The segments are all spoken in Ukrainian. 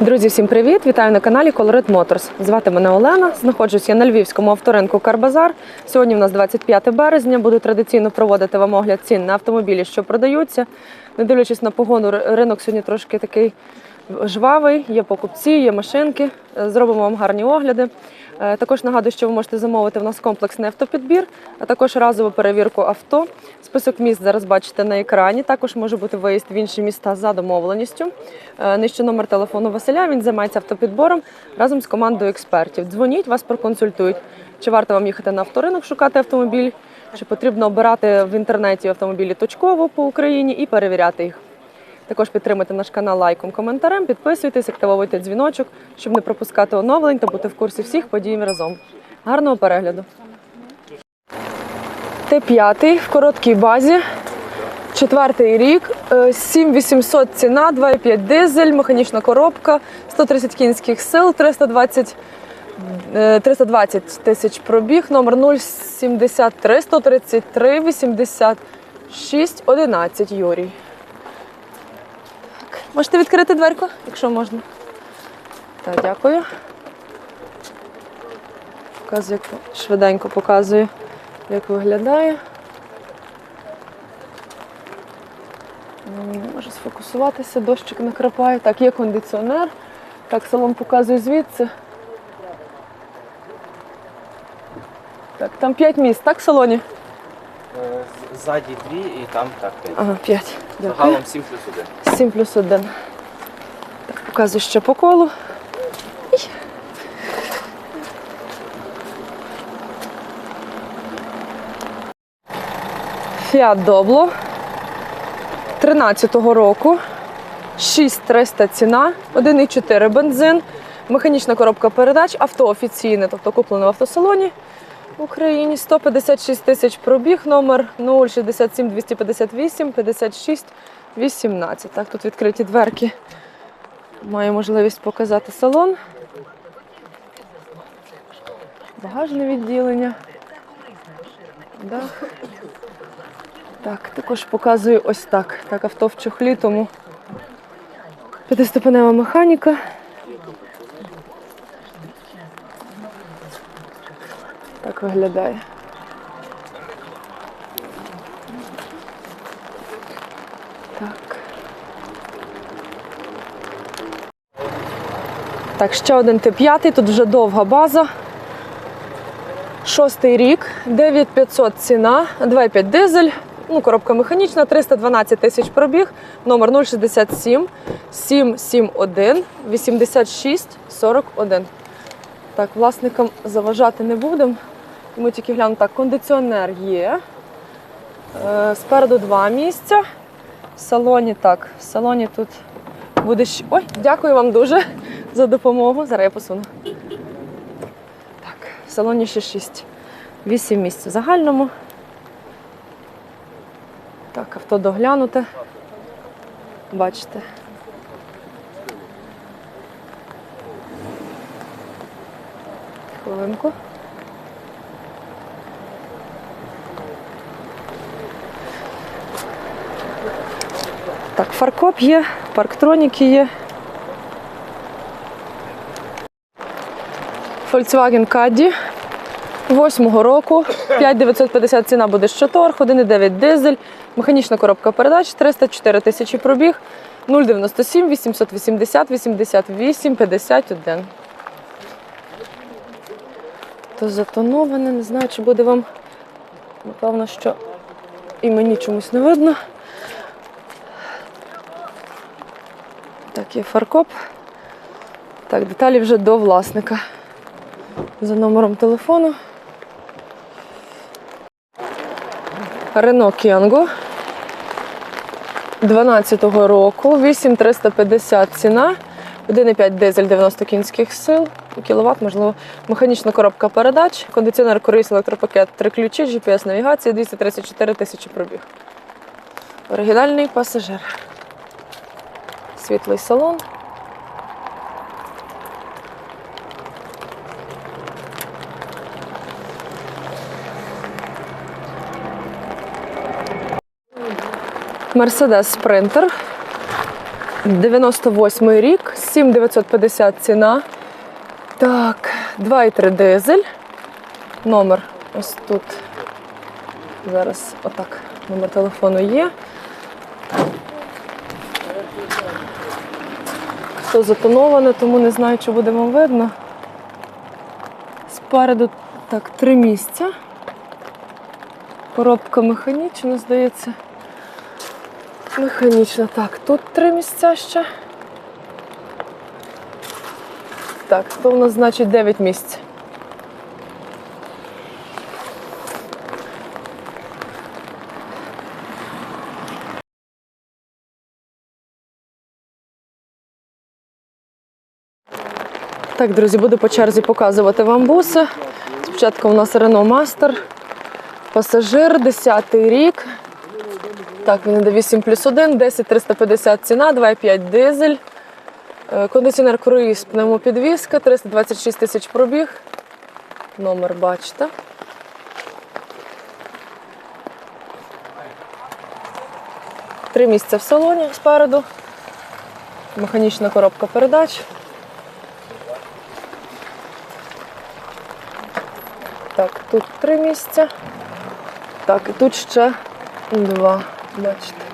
Друзі, всім привіт! Вітаю на каналі Colored Motors. Звати мене Олена. Знаходжусь я на львівському авторинку Карбазар. Сьогодні в нас 25 березня. Буду традиційно проводити вам огляд цін на автомобілі, що продаються. Не дивлячись на погоду, ринок сьогодні трошки такий жвавий. Є покупці, є машинки. Е, Зробимо вам гарні огляди. Е, Також нагадую, що ви можете замовити в нас комплексний автопідбір, а також разову перевірку авто. Список міст зараз бачите на екрані. Також може бути виїзд в інші міста за домовленістю. Е, Нижче номер телефону Василя. Він займається автопідбором разом з командою експертів. Дзвоніть, вас проконсультують. Чи варто вам їхати на авторинок шукати автомобіль, чи потрібно обирати в інтернеті автомобілі точково по Україні і перевіряти їх. Також підтримуйте наш канал лайком, коментарем, підписуйтесь, активовуйте дзвіночок, щоб не пропускати оновлень та бути в курсі всіх подій разом. Гарного перегляду! Т5 в короткій базі. Четвертий рік, е, 7800 ціна, 2,5 дизель, механічна коробка, 130 кінських сил, 320, е, 320 тисяч пробіг, номер 073 133 86 11 Юрій. Так. Можете відкрити дверку, якщо можна. Так, дякую. Показую, як швиденько показую, як виглядає. М, Не можу сфокусуватися, дощик накрапає. Так, є кондиціонер. Так, салон показую звідси. Так, там 5 місць, так, в салоні? Е, Ззаді дві і там так п'ять. Ага, 5. Загалом 7 плюс 1. 7 плюс 1. Так, показую ще по колу. Фіат Добло 13-го року. 6300 ціна, 1,4 бензин, механічна коробка передач, авто офіційне, тобто куплено в автосалоні Україні. 156 тисяч пробіг, номер 067 258 56 18. Так, тут відкриті дверки. Маю можливість показати салон. Багажне відділення. Дах. Так, також показую ось так. Так, авто в чохлі, тому п'ятиступенева механіка. Так виглядає. Так. Так, ще один Т5, тут вже довга база. Шостий рік, 9500 ціна, 2,5 дизель, ну, коробка механічна, 312 тисяч пробіг, номер 067 771 86 41. Так, власникам заважати не будемо. Ми тільки глянемо так, кондиціонер є. Е, Спереду два місця. В салоні так, в салоні тут буде ще. Ой, дякую вам дуже за допомогу. Зараз я посуну. Так, в салоні ще 6. 8 місць в загальному. Так, авто доглянуте. Бачите. Хвилинку. Так, фаркоп є, парктроніки є. Volkswagen Caddy восьмого року. 5950 ціна буде щоторг, 1,9 дизель, механічна коробка передач, 304 тисячі пробіг, 097, 880, 88, 51. То затоноване, не знаю, чи буде вам. Напевно, що і мені чомусь не видно. Так, є фаркоп. Так, деталі вже до власника. За номером телефону. Рено Кенго 12-го року, 8350 ціна, 1,5 дизель 90 кінських сил, кіловат, можливо, механічна коробка передач, кондиціонер круїз, електропакет, три ключі, GPS навігація, 234 тисячі пробіг. Оригінальний пасажир. Світлий салон. Мерседес Спринтер 98 рік, 7950 ціна. Так, 2,3 дизель. Номер ось тут. Зараз отак. Номер телефону є. Все затоноване, тому не знаю, чи буде вам видно. Спереду так, три місця. Коробка механічна, здається. Механічна. Так, тут три місця ще. Так, то у нас значить 9 місць. Так, друзі, буду по черзі показувати вам буси. Спочатку у нас Renault Master, пасажир, 10 рік. Так, він іде 8 плюс 1, 10 350 ціна, 2,5 дизель. Е, Кондиціонер круїз, пневмопідвізка, 326 тисяч пробіг. Номер бачите. Три місця в салоні спереду. Механічна коробка передач. Так, тут три місця. Так, і тут ще два. Бачите.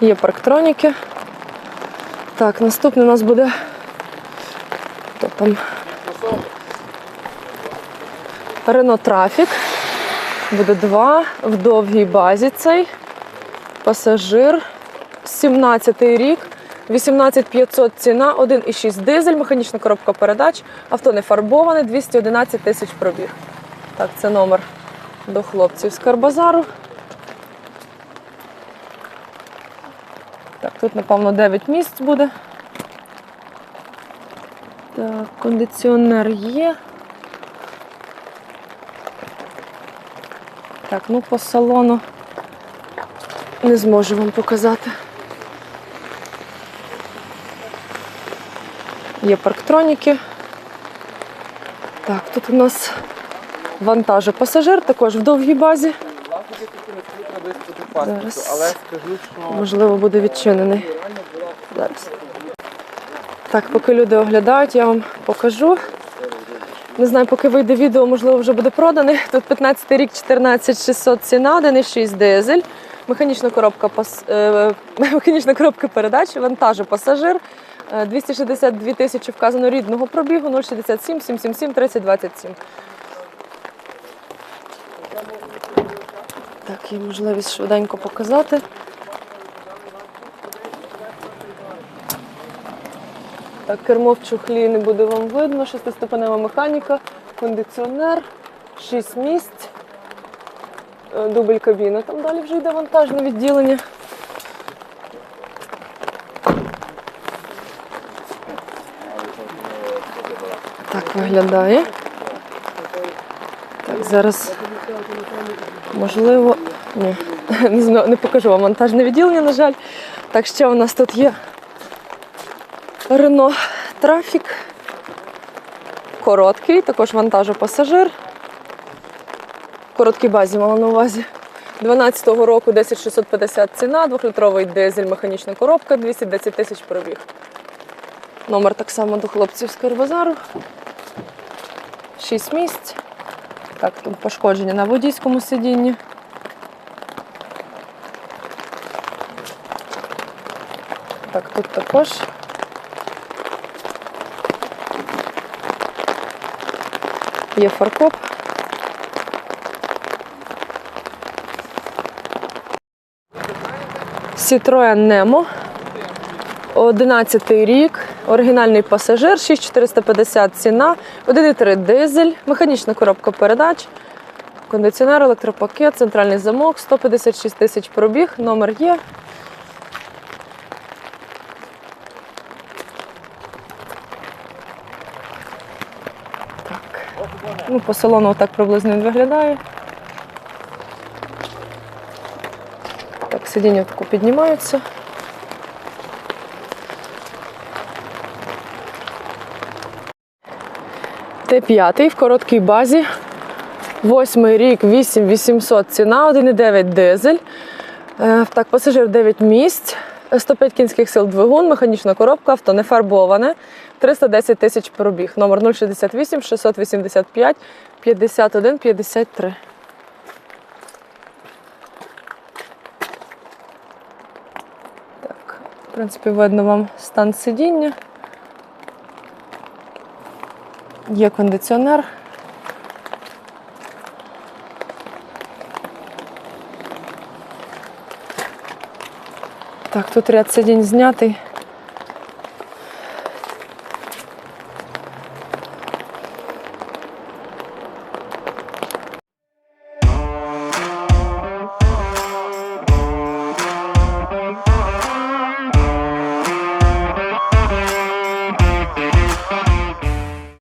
Є парктроніки. Так, наступний у нас буде. Хто там? Renault Traffic. Буде два в довгій базі цей. Пасажир. 17-й рік. 18500 ціна, 1,6 дизель, механічна коробка передач, авто не фарбоване, 211 тисяч пробіг. Так, це номер до хлопців з Карбазару. Так, тут, напевно, 9 місць буде. Так, кондиціонер є. Так, ну по салону не зможу вам показати. Є парктроніки. Так, тут у нас вантажопасажир, також в довгій базі. Зараз. Можливо, буде відчинений. Зараз. Так, поки люди оглядають, я вам покажу. Не знаю, поки вийде відео, можливо, вже буде проданий. Тут 15 рік, 14600 ціна, 1,6 дизель, механічна коробка, пас... е, механічна коробка передач, вантажопасажир. Е, 262 тисячі вказано рідного пробігу, 067 777 3027. Так, є можливість швиденько показати. Так, кермо в чохлі не буде вам видно. Шестиступенева механіка, кондиціонер, 6 місць, е, дубль кабіни. Там далі вже йде вантажне відділення. Виглядає. Так, зараз можливо. Ні, не, покажу вам вантажне відділення, на жаль. Так, ще у нас тут є Рено Трафік. Короткий, також вантажопасажир. Короткій базі мала на увазі. 12-го року 10650 ціна, 2-літровий дизель, механічна коробка, 210 тисяч пробіг. Номер так само до хлопців з Карбазару. 6 місць. Так, тут пошкодження на водійському сидінні. Так, тут також. Є фаркоп. Citroen Nemo. 11 рік, оригінальний пасажир, 6450 ціна, 1,3 дизель, механічна коробка передач, кондиціонер, електропакет, центральний замок, 156 тисяч пробіг, номер є. Так. Ну, по салону так приблизно виглядає. Так, сидіння тако піднімаються. Т5 в короткій базі. Восьмий рік, 8800 ціна, 1,9 дизель. Е, Так, пасажир 9 місць, 105 кінських сил двигун, механічна коробка, авто не фарбоване, 310 тисяч пробіг. Номер 068 685 51 53. Так, в принципі, видно вам стан сидіння. Є кондиціонер. Так, тут ряд сидінь знятий.